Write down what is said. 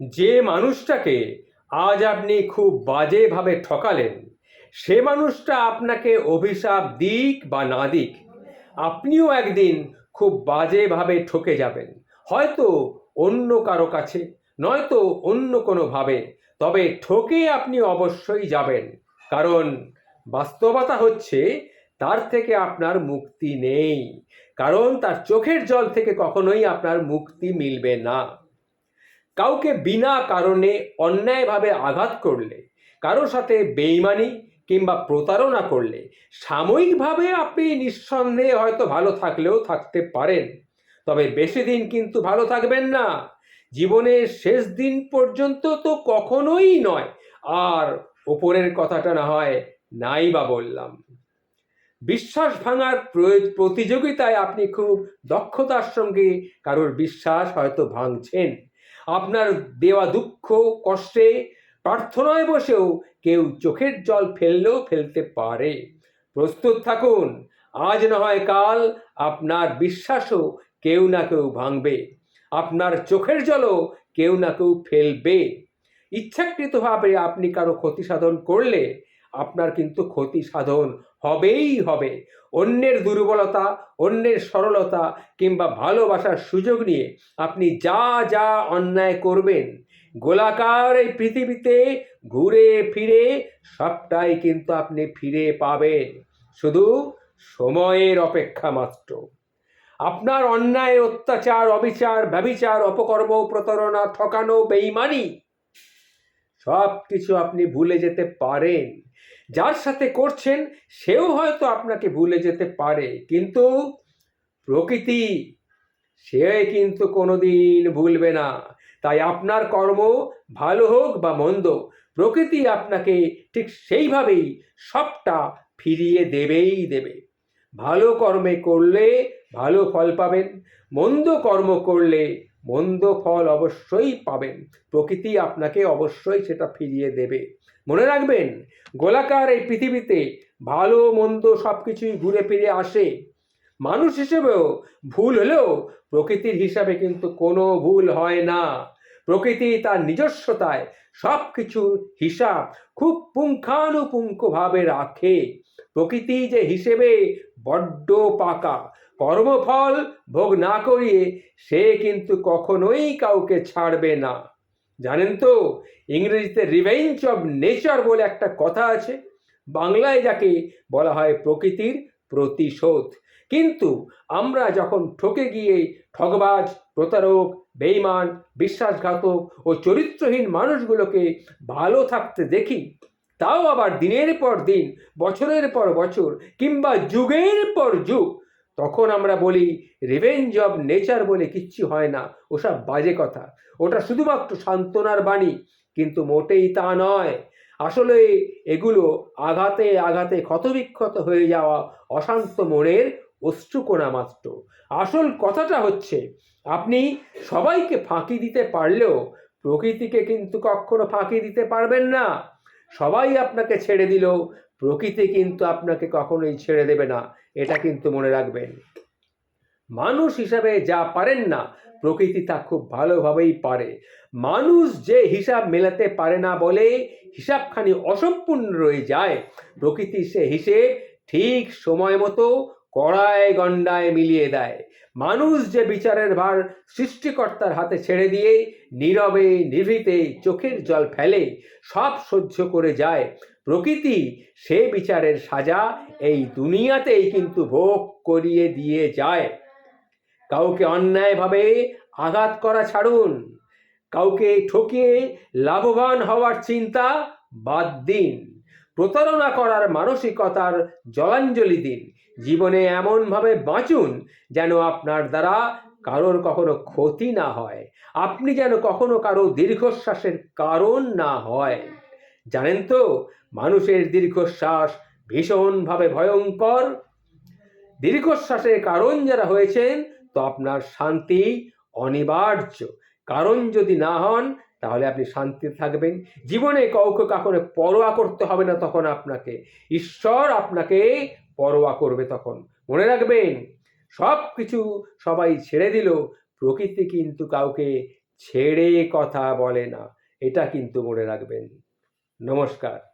যে মানুষটাকে আজ আপনি খুব বাজেভাবে ঠকালেন, সে মানুষটা আপনাকে অভিশাপ দিক বা না দিক, আপনিও একদিন খুব বাজেভাবে ঠকে যাবেন। হয়তো অন্য কারও কাছে, নয়তো অন্য কোনোভাবে, তবে ঠকে আপনি অবশ্যই যাবেন, কারণ বাস্তবতা হচ্ছে তার থেকে আপনার মুক্তি নেই, কারণ তার চোখের জল থেকে কখনোই আপনার মুক্তি মিলবে না। কাউকে বিনা কারণে অন্যায়ভাবে আঘাত করলে, কারোর সাথে বেইমানি কিংবা প্রতারণা করলে, সাময়িকভাবে আপনি নিঃসন্দেহে হয়তো ভালো থাকলেও থাকতে পারেন। তবে বেশি দিন কিন্তু ভালো থাকবেন না। জীবনের শেষ দিন পর্যন্ত তো কখনোই নয়। আর ওপরের কথাটা না হয় নাই বা বললাম। বিশ্বাস ভাঙার প্রতিযোগিতায় আপনি খুব দক্ষতার সঙ্গে কারোর বিশ্বাস হয়তো ভাঙছেন। আপনার দেওয়া দুঃখ, কষ্টে প্রার্থনায় বসেও কেউ চোখের জল ফেললেও ফেলতে পারে। প্রস্তুত থাকুন, আজ না হয় কাল আপনার বিশ্বাসও কেউ না কেউ ভাঙবে, আপনার চোখের জলও কেউ না কেউ ফেলবে। ইচ্ছাকৃতভাবে আপনি কারও ক্ষতি সাধন করলে আপনার কিন্তু ক্ষতি সাধন হবেই হবে। অন্যের দুর্বলতা, অন্যের সরলতা কিংবা ভালোবাসার সুযোগ নিয়ে আপনি যা যা অন্যায় করবেন, গোলাকার এই পৃথিবীতে ঘুরে ফিরে সবটাই কিন্তু আপনি ফিরে পাবেন। শুধু সময়ের অপেক্ষা মাত্র। আপনার অন্যায়, অত্যাচার, অবিচার ব্যবিচার অপকর্ম, প্রতারণা, ঠকানো, বেইমানি সব কিছু আপনি ভুলে যেতে পারেন। যার সাথে করছেন, সেও হয়তো আপনাকে ভুলে যেতে পারে। কিন্তু প্রকৃতি, সে কিন্তু কোনোদিন ভুলবে না। তাই আপনার কর্ম ভালো হোক বা মন্দ, প্রকৃতি আপনাকে ঠিক সেইভাবেই সবটা ফিরিয়ে দেবেই দেবে। ভালো কর্মে করলে ভালো ফল পাবেন, মন্দ কর্ম করলে মন্দ ফল অবশ্যই পাবেন। প্রকৃতি আপনাকে অবশ্যই সেটা ফিরিয়ে দেবে। মনে রাখবেন, গোলাকার এই পৃথিবীতে ভালো, মন্দ সব কিছুই ঘুরে ফিরে আসে। মানুষ হিসেবেও ভুল হলেও প্রকৃতির হিসাবে কিন্তু কোনো ভুল হয় না। প্রকৃতি তার নিজস্বতায় সব কিছুর হিসাব খুব পুঙ্খানুপুঙ্খভাবে রাখে। প্রকৃতি যে হিসেবে বড্ড পাকা কর্মফল ভোগ না করিয়ে সে কিন্তু কখনোই কাউকে ছাড়বে না। জানেন তো, ইংরেজিতে রিভেঞ্জ অব নেচার বলে একটা কথা আছে। বাংলায় যাকে বলা হয় প্রকৃতির প্রতিশোধ। কিন্তু আমরা যখন ঠকে গিয়ে ঠগবাজ, প্রতারক বেইমান বিশ্বাসঘাতক ও চরিত্রহীন মানুষগুলোকে ভালো থাকতে দেখি, তাও আবার দিনের পর দিন, বছরের পর বছর কিংবা যুগের পর যুগ তখন আমরা বলি রিভেঞ্জ অব নেচার বলে কিচ্ছু হয় না। ওসব বাজে কথা। ওটা শুধুমাত্র সান্ত্বনার বাণী, কিন্তু মোটেই তা নয়। আসলে এগুলো আঘাতে আঘাতে ক্ষতবিক্ষত হয়ে যাওয়া অশান্ত মনের অশ্রুকোণা মাত্র। আসল কথাটা হচ্ছে, আপনি সবাইকে ফাঁকি দিতে পারলেও প্রকৃতিকে কিন্তু কখনো ফাঁকি দিতে পারবেন না। সবাই আপনাকে ছেড়ে দিল, প্রকৃতি কিন্তু আপনাকে কখনোই ছেড়ে দেবে না, এটা কিন্তু মনে রাখবেন। মানুষ হিসাবে যা পারেন না, প্রকৃতি তা খুব ভালোভাবেই পারে। মানুষ যে হিসাব মেলাতে পারে না বলে হিসাবখানি অসম্পূর্ণ রয়ে যায়, প্রকৃতি সে হিসেব ঠিক সময় মতো কড়ায় গণ্ডায় মিলিয়ে দেয়। মানুষ যে বিচারের ভার সৃষ্টিকর্তার হাতে ছেড়ে দিয়ে নীরবে, নিভৃতে চোখের জল ফেলে সব সহ্য করে যায়, প্রকৃতি সে বিচারের সাজা এই দুনিয়াতেই কিন্তু ভোগ করিয়ে দিয়ে যায়। কাউকে অন্যায়ভাবে আঘাত করা ছাড়ুন। কাউকে ঠকিয়ে লাভবান হওয়ার চিন্তা বাদ দিন। প্রতারণা করার মানসিকতার জলাঞ্জলি দিন। জীবনে এমনভাবে বাঁচুন যেন আপনার দ্বারা কারোর কখনো ক্ষতি না হয়। আপনি যেন কখনো কারও দীর্ঘশ্বাসের কারণ না হয়। জানেন তো, মানুষের দীর্ঘশ্বাস ভীষণভাবে ভয়ঙ্কর। দীর্ঘশ্বাসের কারণ যারা হয়েছেন, তো আপনার শান্তি অনিবার্য। কারণ যদি না হন তাহলে আপনি শান্তি থাকবেন। জীবনে কাউকে কখনো পরোয়া করতে হবে না তখন আপনাকে। ঈশ্বর আপনাকে পরোয়া করবে তখন। মনে রাখবেন সব কিছু সবাই ছেড়ে দিল, প্রকৃতি কিন্তু কাউকে ছেড়ে কথা বলে না। এটা কিন্তু মনে রাখবেন। নমস্কার।